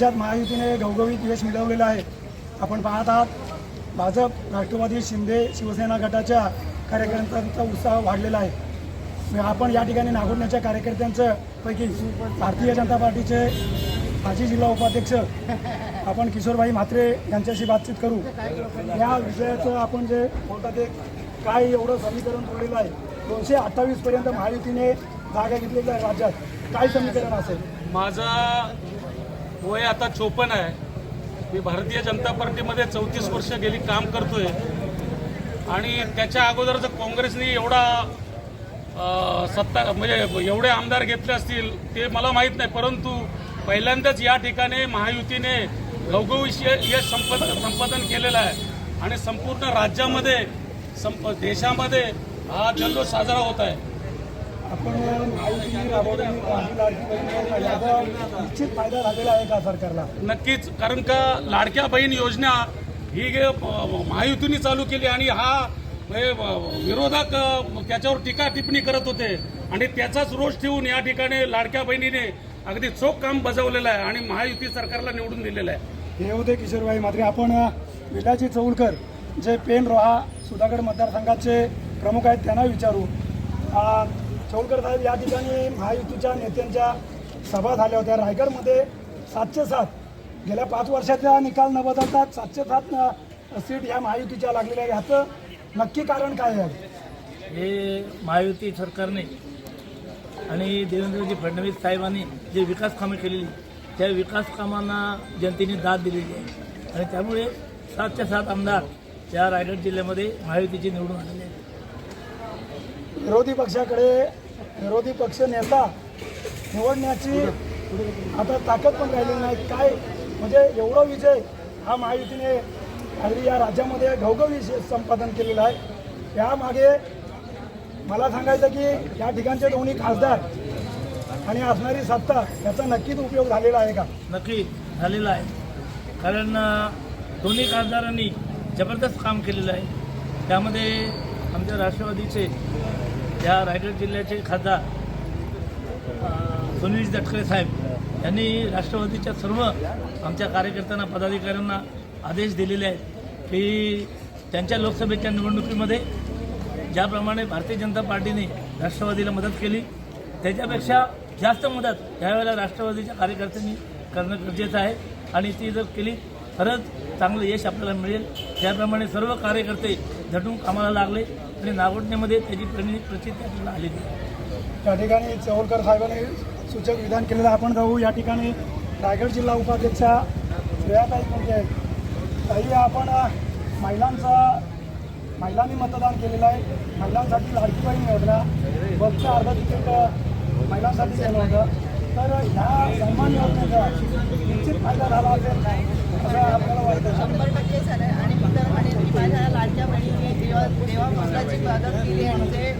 राज्यात महायुतीने घवघवीत यश मिळवलेलं आहे. आपण पाहत आहात भाजप राष्ट्रवादी शिंदे शिवसेना गटाच्या कार्यकर्त्यांचा उत्साह वाढलेला आहे. आपण या ठिकाणी नागोडण्याच्या कार्यकर्त्यांचं पैकी भारतीय जनता पार्टीचे माजी जिल्हा उपाध्यक्ष आपण किशोरभाई म्हात्रे यांच्याशी बातचीत करू. या विषयाचं आपण जे बोलतात ते काय एवढं समीकरण तोडलेलं आहे? दोनशे अठ्ठावीसपर्यंत महायुतीने जागा घेतलेल्या आहे राज्यात. काय समीकरण असेल? माझा वय आता चोपन्न आहे. मी भारतीय जनता पार्टीमध्ये चौतीस वर्ष गेली काम करतोय. आणि त्याच्या अगोदर जर काँग्रेसने एवढा सत्ता म्हणजे एवढे आमदार घेतले असतील ते मला माहीत नाही. परंतु पहिल्यांदाच या ठिकाणी महायुतीने घवघवीश यश संपद संपादन केलेलं आहे. आणि संपूर्ण राज्यामध्ये संप देशामध्ये हा जल्लोष साजरा होत आहे. आपण निश्चित फायदा झालेला आहे का सरकारला? नक्कीच कारण का लाडक्या बहीण योजना ही महायुतीने चालू केली आणि हा विरोधक त्याच्यावर टीका टिप्पणी करत होते. आणि त्याचाच रोष ठेवून या ठिकाणी लाडक्या बहिणीने अगदी चोख काम बजावलेलं आहे आणि महायुती सरकारला निवडून दिलेलं आहे. हे होते किशोरभाई मात्रे आपण विलाजी चौलकर जे पेन रोहा सुधागड मतदारसंघाचे प्रमुख आहेत त्यांना विचारू. चौलकर साहेब या ठिकाणी महायुतीच्या नेत्यांच्या सभा झाल्या होत्या. रायगडमध्ये सातशे सात गेल्या पाच वर्षाचा निकाल न बदलतात सातशे सात सीट ह्या महायुतीच्या लागलेल्या आहे ह्याचं नक्की कारण काय आहे? हे महायुती सरकारने आणि देवेंद्रजी फडणवीस साहेबांनी जे विकास कामे केलेली त्या विकास कामांना जनतेने दाद दिलेली आहे. आणि त्यामुळे सातच्या सात आमदार या रायगड जिल्ह्यामध्ये महायुतीचे निवडून आलेले आहेत. विरोधी पक्षाकडे विरोधी पक्ष नेता निवडण्याची आता ताकद पण राहिलेली नाही. काय? म्हणजे एवढा विजय हा महायुतीने हल्ली या राज्यामध्ये घवघवी संपादन केलेलं आहे. यामागे मला सांगायचं की या ठिकाणचे दोन्ही खासदार आणि असणारी सत्ता याचा नक्कीच उपयोग झालेला आहे का? नक्की झालेला आहे. कारण दोन्ही खासदारांनी जबरदस्त काम केलेलं आहे. त्यामध्ये आमच्या राष्ट्रवादीचे या रायगड जिल्ह्याचे खासदार सुनील तटकरे साहेब यांनी राष्ट्रवादीच्या सर्व आमच्या कार्यकर्त्यांना पदाधिकाऱ्यांना आदेश दिलेले आहेत की त्यांच्या लोकसभेच्या निवडणुकीमध्ये ज्याप्रमाणे भारतीय जनता पार्टीने राष्ट्रवादीला मदत केली त्याच्यापेक्षा जास्त मदत यावेळेला राष्ट्रवादीच्या कार्यकर्त्यांनी करणं गरजेचं आहे. आणि ती जर केली तरच चांगलं यश आपल्याला मिळेल. त्याप्रमाणे सर्व कार्यकर्ते झटून कामाला लागले. आणि नागोटण्यामध्ये त्याची प्रनि प्रचिती आपल्याला आलेली आहे. या ठिकाणी चौलकर साहेबांनी सूचक विधान केलेलं आपण जाऊ या ठिकाणी. रायगड जिल्हा उपाध्यक्षा श्रेयाताई कोणते आहेत. ताई आपण महिलांचा महिलांनी मतदान केलेलं आहे. महिलांसाठी लाडकीबाई बहीण योजना. बसचं अर्धा तिकीट महिलांसाठी केलं होतं. तर ह्या सन्मान योजनेचा निश्चित फायदा झाला असेल असं आपल्याला वाटतं. शंभर टक्के झालं आहे आणि मी तर म्हणेन की माझ्या लाडक्या बहिणीने देवा देवापुत्राची मदत केली आणि ते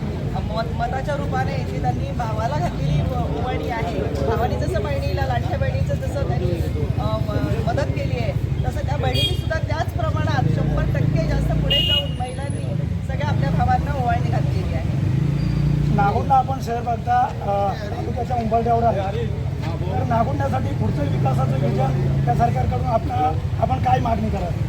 मत मताच्या रूपाने इथे त्यांनी भावाला घातलेली ओवाळी आहे. भावाने जसं बहिणीला लाडक्या बहिणीचं जसं त्यांनी मदत केली आहे तसं त्या बहिणीने सुद्धा त्याच प्रमाणात शंभर टक्के जास्त पुढे जाऊन महिलांनी सगळ्या आपल्या भावांना ओवाळणी घातलेली आहे नागोंडा आपण शहर आता तालुक्याच्या उंबरड्यावर आहे. तर नागोंड्यासाठी पुढचं विकासाचं विचार त्या सरकारकडून आपण आपण काय मागणी कराल?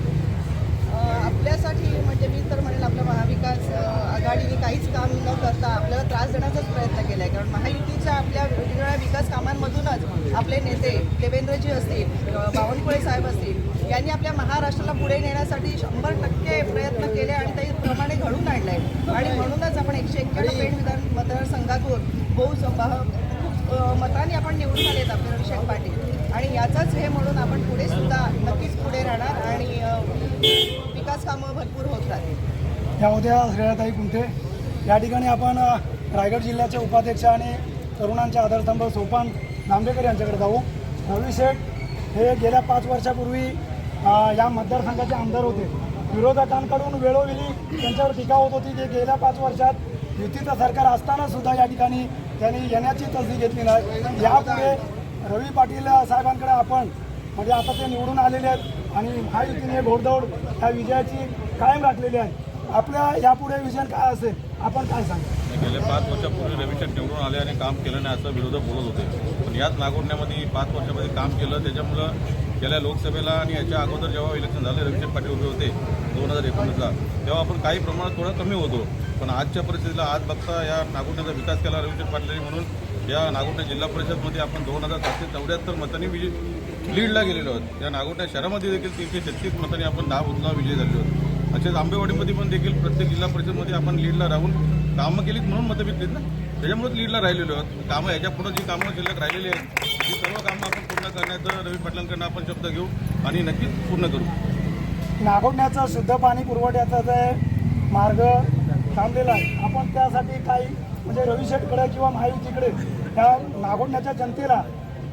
आपल्यासाठी म्हणजे मी तर म्हणेल आपल्या महाविकास आघाडीने काहीच काम न करता आपल्याला त्रास देण्याचाच प्रयत्न केला आहे कारण महायुतीच्या आपल्या वेगवेगळ्या विकास कामांमधूनच आपले नेते देवेंद्रजी असतील बावनकुळे साहेब असतील यांनी आपल्या महाराष्ट्राला पुढे नेण्यासाठी शंभर टक्के प्रयत्न केले आणि त्याप्रमाणे घडून आणले आणि म्हणूनच आपण एकशे एक्क्याण्णव पेण विधान मतदारसंघातून बहु खूप मतांनी आपण निवडून आलेत आपले अभिषेक पाटील. आणि याचाच हे म्हणून आपण पुढे सुद्धा नक्कीच पुढे राहणार आणि विकास कामं भरपूर होत राहतील या होत्या श्रेयाताई कुंठे. या ठिकाणी आपण रायगड जिल्ह्याचे उपाध्यक्ष आणि तरुणांचे आधारस्तंभ सोपान नांबेकर यांच्याकडे जाऊ. रवी शेठ हे गेल्या पाच वर्षापूर्वी या मतदारसंघाचे आमदार होते. विरोधकांकडून वेळोवेळी त्यांच्यावर टीका होत होती की गेल्या पाच वर्षात युतीचं सरकार असताना सुद्धा या ठिकाणी त्यांनी येण्याची तसदी घेतली नाही. यापुढे रवी पाटील साहेबांकडे आपण म्हणजे आता ते निवडून आलेले आहेत आणि महायुतीने घोडदौड ह्या विजयाची कायम राखलेली आहे. आपल्या यापुढे विजन काय असेल? आपण काय सांगतो गेल्या पाच वर्षापूर्वी रविशंकर निवडून आले आणि काम केलं नाही असं विरोधक बोलत होते. पण याच नागोडण्यामध्ये पाच वर्षामध्ये काम केलं त्याच्यामुळं गेल्या लोकसभेला आणि याच्या अगोदर जेव्हा इलेक्शन झालं रविशंकर पाटील उभे होते दोन हजार एकोणीसला तेव्हा आपण काही प्रमाणात थोडं कमी होतो. पण आजच्या परिस्थितीला आज बघता या नागोडण्याचा विकास केला रविशंकर पाटील म्हणून. या नागोडण्या जिल्हा परिषदमध्ये आपण दोन हजार सातशे चौऱ्याहत्तर मतांनी विजय लीडला गेलेलो आहोत. या नागोडण्या शहरामध्ये देखील तीनशे छत्तीस मतांनी आपण दहा बुथला विजय झालेलो आहोत. असेच आंबेवाडीमध्ये पण देखील प्रत्येक जिल्हा परिषदमध्ये आपण लीडला राहून कामं केलीत म्हणून मतं भेटलीत ना त्याच्यामुळेच लीडला राहिलेलो आहोत. कामं याच्यापुढं जी कामं शिल्लक राहिलेली आहेत ही सर्व कामं आपण पूर्ण करण्याचा रवी पाटलांकडनं आपण शब्द घेऊ आणि नक्कीच पूर्ण करू. नागोडण्याचा शुद्ध पाणी पुरवठ्याचा जे मार्ग थांबलेला आहे आपण त्यासाठी काही म्हणजे रविशेठकडे किंवा महायुतीकडे त्या नागोडण्याच्या जनतेला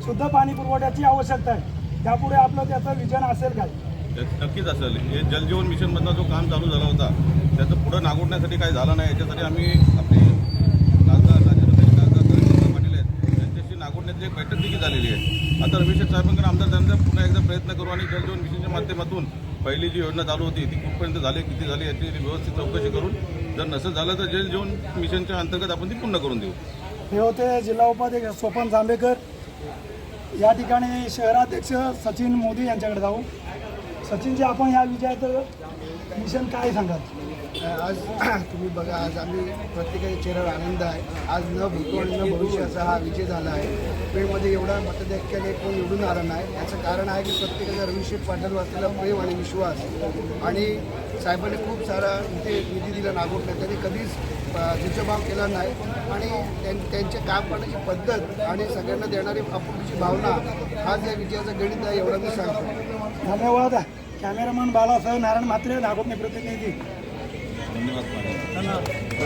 शुद्ध पाणी पुरवठ्याची आवश्यकता आहे. त्यापुढे आपलं त्याचं विजन असेल काय? नक्कीच असेल. हे जलजीवन मिशनमधला जो काम चालू झाला होता त्याचं पुढं नागोडण्यासाठी काय झालं नाही याच्यासाठी आम्ही आपले खासदार राज्यसभेचे खासदार नरेंद्र पाटील आहेत त्यांची एक बैठक देखील झालेली आहे. आता अभिषेक साहेबांकडे आमदार त्यांचा पुन्हा एकदा प्रयत्न करू आणि जलजीवन मिशनच्या माध्यमातून पहिली जी योजना चालू होती ती कुठपर्यंत झाली किती झाली याची व्यवस्थित चौकशी करून जर नसेल झालं तर जलजीवन मिशनच्या अंतर्गत आपण ती पूर्ण करून देऊ. हे होते जिल्हा उपाध्यक्ष सोपन जांभेकर. या ठिकाणी शहराध्यक्ष सचिन मोदी यांच्याकडे जाऊ. सचिनजी आपण या विजयाचं मिशन काय सांगाल? आज तुम्ही बघा आज आम्ही प्रत्येकाच्या चेहऱ्यावर आनंद आहे. आज न भूतो आणि न भविष्याचा हा विजय झाला आहे. पेणमध्ये एवढा मतदाख्याने कोण निवडून आला नाही. याचं कारण आहे की प्रत्येकाचा रविशेठ पाटील असलेला प्रेम आणि विश्वास. आणि साहेबांनी खूप सारा इथे निधी दिला नागोठण्यात त्यांनी कधीच अ, केला नाही. आणि त्यां- त्यांचे काम करण्याची पद्धत आणि सगळ्यांना देणारी आपुलकीची भावना हाच या विजयाचं गणित आहे एवढं मी सांगतो. धन्यवाद. कॅमेरामन बालासाहेब नारायण म्हात्रे नागोडणे प्रतिनिधी धन्यवाद